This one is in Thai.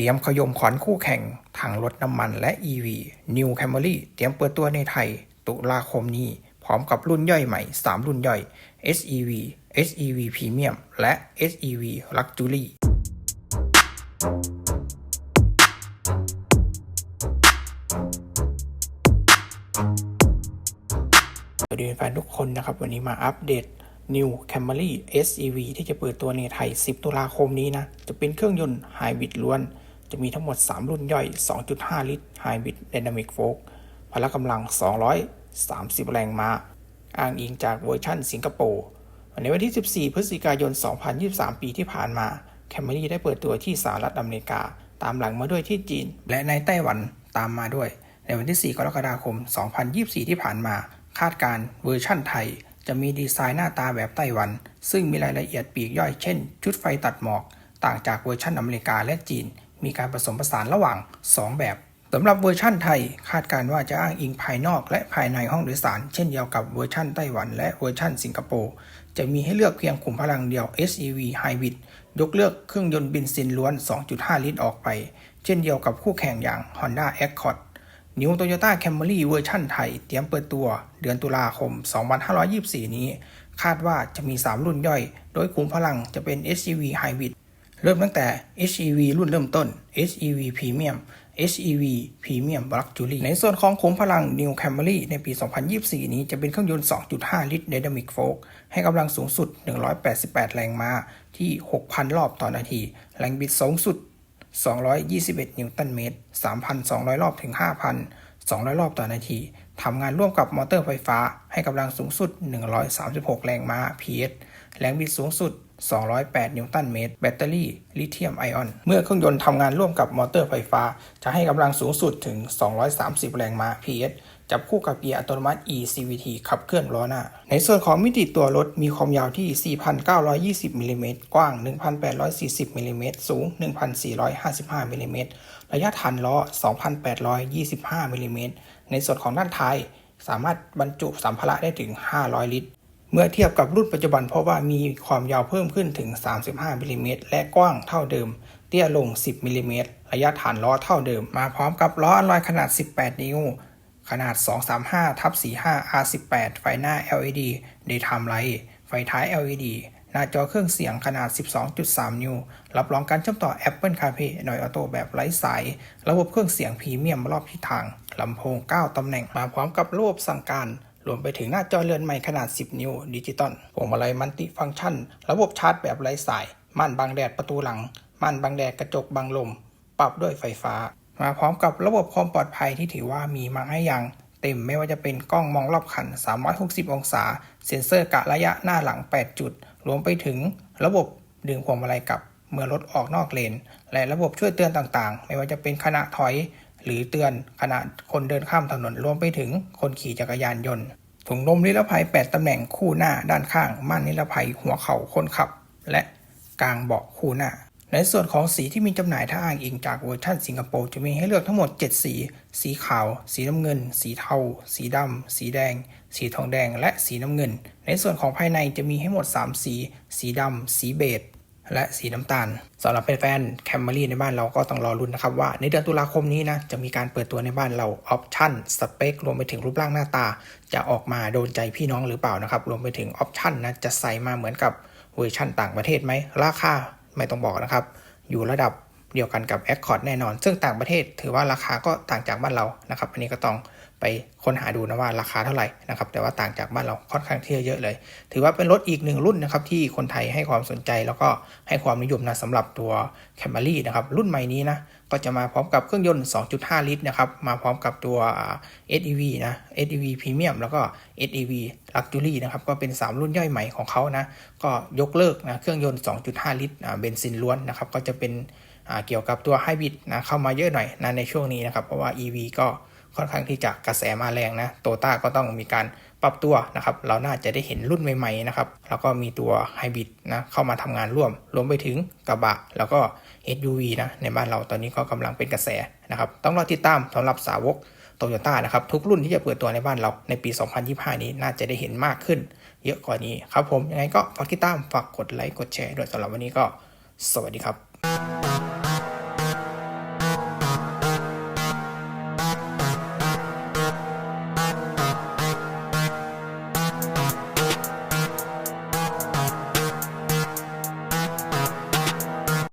รียมขยมขวัญคู่แข่งทางรถน้ำมันและ EV New Camry เตรียมเปิดตัวในไทย ตุลาคมนี้ พร้อมกับรุ่นย่อยใหม่ 3 รุ่นย่อย SEV SEV Premium และ SEV Luxury สวัสดีแฟนทุกคนนะครับ วันนี้มาอัปเดต New Camry SEV ที่จะเปิดตัวในไทย 10 ตุลาคมนี้นะ จะเป็นเครื่องยนต์ไฮบริดล้วน จะมีทั้งหมด 3 รุ่นย่อย 2.5 ลิตรไฮบริด Dynamic Force พละกำลัง 230 แรงม้า อ้างอิงจากเวอร์ชั่นสิงคโปร์ในวันที่ 14 พฤศจิกายน 2023 ปีที่ผ่านมา Camry ได้เปิดตัวที่สหรัฐอเมริกา ตามหลังมาด้วยที่จีน และในไต้หวันตามมาด้วย ในวันที่ 4 กรกฎาคม 2024 ที่ผ่านมา คาดการ์เวอร์ชั่นไทย จะมีดีไซน์หน้าตาแบบไต้หวัน ซึ่งมีรายละเอียดปีกย่อยเช่น ชุดไฟตัดหมอก ต่างจากเวอร์ชันอเมริกาและจีน มีการผสมผสานระหว่าง 2 แบบสำหรับเวอร์ชั่นไทยคาดการว่าจะอ้างอิงภายนอกและภายในห้องโดยสาร เช่นเดียวกับเวอร์ชั่นไต้หวันและเวอร์ชั่นสิงคโปร์จะมีให้เลือกเพียงขุมพลังเดียว SEV Hybrid ยกเลิกเครื่องยนต์เบนซินล้วน 2.5 ลิตรออกไป เช่นเดียวกับคู่แข่งอย่าง Honda Accord นิวโตโยต้าแคม r y เวอร์ชั่นไทย เตรียมเปิดตัวเดือนตุลาคม 2524 นี้ คาดว่าจะมี 3 รุ่นย่อย โดยขุมพลังจะเป็น SUV Hybrid เริ่มตั้งแต่ SUV รุ่นเริ่มต้น SUV Premium SUV Premium Luxury ในส่วนของขุมพลัง New Camry ในปี 2024 นี้จะเป็นเครื่องยนต์ 2.5 ลิตร Dynamic Force ให้กำลังสูงสุด 188 แรงม้าที่ 6,000 รอบต่อนาที แรงบิดสูงสุด 221 นิวตันเมตร 3,200 รอบถึง 5,200 รอบต่อนาที ทำงานร่วมกับมอเตอร์ไฟฟ้าให้กำลังสูงสุด 136 แรงม้า PS แรงบิดสูงสุด 208 นิวตันเมตร แบตเตอรี่ลิเธียมไอออน เมื่อเครื่องยนต์ทำงานร่วมกับมอเตอร์ไฟฟ้า จะให้กำลังสูงสุดถึง 230 แรงม้า PS จับคู่กับเกียร์อัตโนมัติ eCVT ขับเคลื่อนล้อหน้า ในส่วนของมิติตัวรถมีความยาวที่ 4,920มิลลิเมตรกว้าง 1,840มิลลิเมตรสูง 1,455มิลลิเมตรระยะฐานล้อ 2,825มิลลิเมตรในส่วนของด้านท้าย สามารถบรรจุสัมภาระได้ถึง 500 ลิตร เมื่อเทียบกับรุ่นปัจจุบันเพราะว่ามีความยาวเพิ่มขึ้นถึง 35มิลลิเมตรและกว้างเท่าเดิม เตี้ยลง 10มิลลิเมตรระยะฐานล้อเท่าเดิม มาพร้อมกับล้ออลลอยขนาด 18 นิ้ว ขนาด 235ทับ45 R18 ไฟหน้า LED Daytime Light ไฟท้าย LED หน้าจอเครื่องเสียงขนาด 12.3 นิ้ว รับรองการเชื่อมต่อ Apple CarPlay Android Auto แบบไร้สาย ระบบเครื่องเสียงพรีเมียมรอบทิศทาง ลำโพง 9 ตำแหน่ง มาพร้อมกับระบบสั่งการ รวมไปถึงหน้าจอเรือนใหม่ขนาด 10 นิ้วดิจิตอลพวงมาลัยมัลติฟังก์ชัน ระบบชาร์จแบบไร้สาย ม่านบังแดดประตูหลัง ม่านบังแดดกระจกบังลม ปรับด้วยไฟฟ้า มาพร้อมกับระบบความปลอดภัยที่ถือว่ามีมาให้อย่างเต็มไม่ว่าจะเป็นกล้องมองรอบคัน 360 องศา เซ็นเซอร์กะระยะหน้าหลัง 8 จุด รวมไปถึงระบบดึงพวงมาลัยกลับ เมื่อรถออกนอกเลน และระบบช่วยเตือนต่างๆ ไม่ว่าจะเป็นขณะถอย หรือเตือนขณะคนเดินข้ามถนนรวมไปถึงคนขี่จักรยานยนต์ ถุงลมนิรภัย 8 ตำแหน่งคู่หน้าด้านข้าง ม่านนิรภัย หัวเข่าคนขับ และกลางเบาะคู่หน้า ในส่วนของสีที่มีจำหน่ายถ้าอ้างอิงจากเวอร์ชันสิงคโปร์จะมีให้เลือกทั้งหมด 7 สี สีขาว สีน้ำเงิน สีเทา สีดำ สีแดง สีทองแดง และสีน้ำเงิน ในส่วนของภายในจะมีให้หมด 3 สี สีดำ สีเบจ และสีน้ำตาลสำหรับแฟนๆแคมรี่ในบ้านเราก็ต้องรอรุ้นนะครับว่า ในเดือนตุลาคมนี้นะจะมีการเปิดตัวในบ้านเราออปชั่นสเปครวมไปถึงรูปร่างหน้าตา จะออกมาโดนใจพี่น้องหรือเปล่านะครับรวมไปถึงออปชั่นนะจะใส่มาเหมือนกับเวอร์ชั่นต่างประเทศไหมราคาไม่ต้องบอกนะครับ อยู่ระดับเดียวกันกับ Accord แน่นอน ซึ่งต่างประเทศถือว่าราคาก็ต่างจากบ้านเรานะครับ อันนี้ก็ต้อง ไปค้นหาดูนะว่าราคาเท่าไหร่นะครับแต่ว่าต่างจากบ้านเราค่อนข้างที่จะเยอะเลย ถือว่าเป็นรถอีกหนึ่งรุ่นนะครับที่คนไทยให้ความสนใจแล้วก็ให้ความนิยมนะสำหรับตัว Camry นะครับรุ่นใหม่นี้นะก็จะมาพร้อมกับเครื่องยนต์ 2.5 ลิตรนะครับมาพร้อมกับตัว SEV นะ SEV Premium แล้วก็ SEV Luxury นะครับก็เป็น 3 รุ่นย่อยใหม่ของเขานะก็ยกเลิกนะเครื่องยนต์ 2.5 ลิตรเบนซินล้วนนะครับก็จะเป็นเกี่ยวกับตัวไฮบริดนะเข้ามาเยอะหน่อยนะในช่วงนี้นะครับเพราะว่า EV ก็ ค่อนข้างที่จะกระแสมาแรงนะโตต้าก็ต้องมีการปรับตัวนะครับ เราน่าจะได้เห็นรุ่นใหม่ๆนะครับ แล้วก็มีตัวไฮบริดนะเข้ามาทำงานร่วม รวมไปถึงกระบะ แล้วก็ SUV นะ ในบ้านเราตอนนี้ก็กำลังเป็นกระแสนะครับ ต้องรอติดตามสำหรับสาวกโตโยต้านะครับ ทุกรุ่นที่จะเปิดตัวในบ้านเราในปี 2025 นี้น่าจะได้เห็นมากขึ้น เยอะกว่านี้ครับผม ยังไงก็ฝากติดตาม ฝากกดไลค์ กดแชร์ด้วยสำหรับวันนี้ก็ สวัสดีครับ